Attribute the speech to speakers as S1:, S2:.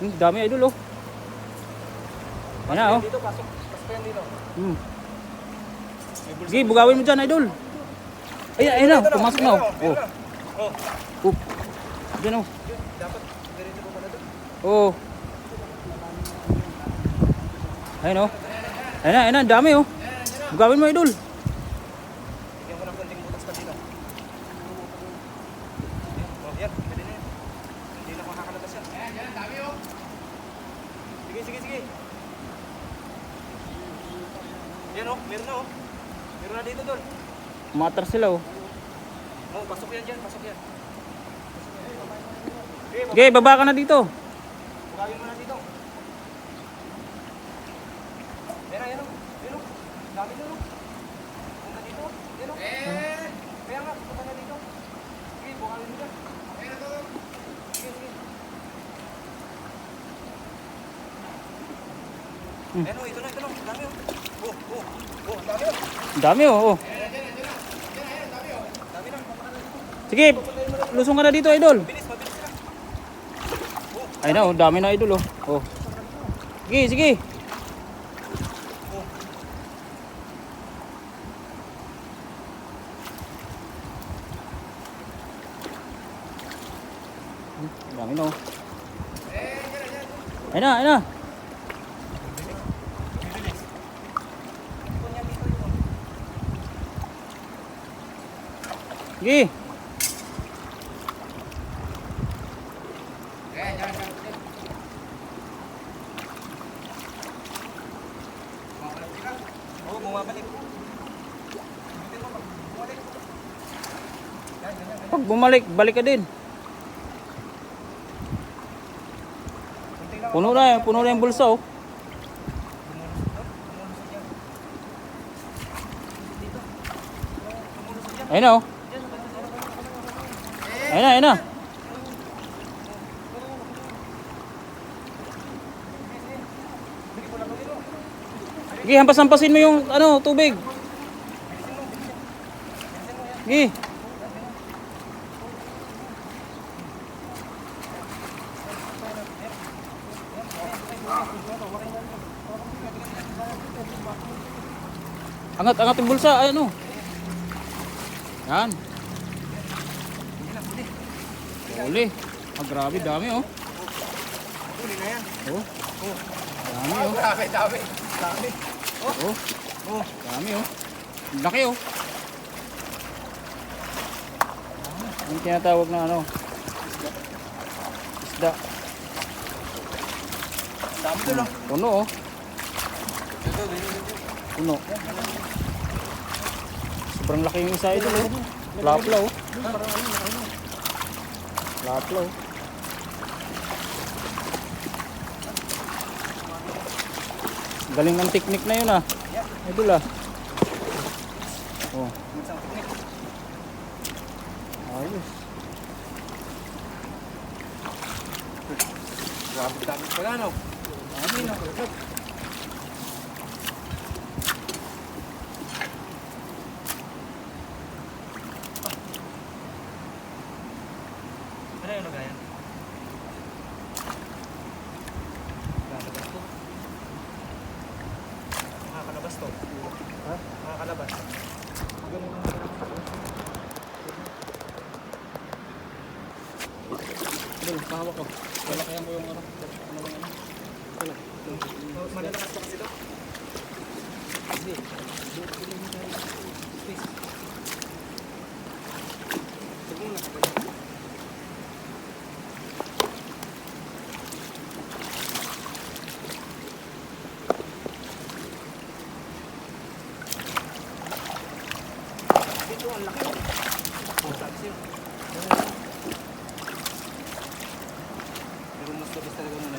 S1: Hmm, dami idol oh. Ayan na oh.
S2: Dito, pasok. Pasok yan dito.
S1: Hmm. Sige, bugawin mo dyan idol. Ayan, ayan na, pumasok na oh. Oh.
S2: Oh.
S1: Oh. Diyan oh.
S2: Dapat, ganito ko pala doon.
S1: Oh. Ayun oh. Ayun na, ayun na, dami oh. Bugawin mo idol.
S2: Bigyan ko ng konting butas pa dito. Oh, yan. Pwede na yan. Hindi na makakalabas yan. Ayan, yan. Dami oh. Sige, sige, sige. Yan oh. Meron na oh. Meron na dito doon.
S1: Matar sila oh.
S2: Oh, pasok yan dyan. Pasok yan. Okay,
S1: Okay, baba ka na dito.
S2: Bugawin mo na dito. Yan na, yan o. Yan o. Dami doon o. Punta dito. Yan o. Eh! Kaya nga, punta na dito. Sige, bugawin mo dyan. Sige, sige.
S1: Hmm.
S2: Yan o, ito na, ito na. Dami o. Oh, oh, oh, dami o.
S1: Ang dami oh. oh. Sige, lusong ka na dito idol.
S2: Sila.
S1: Ayun na oh, dami na idol oh. Oh. Sige, sige. Hmm, Dami na oh. Ayun na, ayun na.
S2: Ipon yan dito, ipon. Bumabalik.
S1: Pag bumalik, balik ka din. Puno na, puno na yung bulsa oh. Ayun oh. Ayun na, ayun na. Sige, hampas-hampasin mo yung ano, tubig. Sige. Angat, angat yung bulsa. Ay, ano? Yan. Huli. Ah, grabe, dami oh.
S2: Huli na yan.
S1: Oh.
S2: Oh.
S1: Dami oh.
S2: Grabe, dami. Dami.
S1: Oh.
S2: Oh.
S1: Dami oh. Laki oh. Ang tinatawag na ano? Isda.
S2: Dami doon oh.
S1: Puno oh. Puno. Sobrang laki yung isa ito oh. Lapla oh. Lapla oh. Galing ng technique na yun ah. Idol ah. Oh. Ayos.
S2: Grabe, dami pala no. Dami no. Ano yung lagayan? Nakakalabas to. Nakakalabas to. Ha? Nakakalabas.
S1: Idol, pahawak ko. Wala kaya mo yung ano. Ano bang ano?
S2: Malalakas pa kasi to.
S1: Hindi. Ito, ang laki. Pero mas labas talaga mo.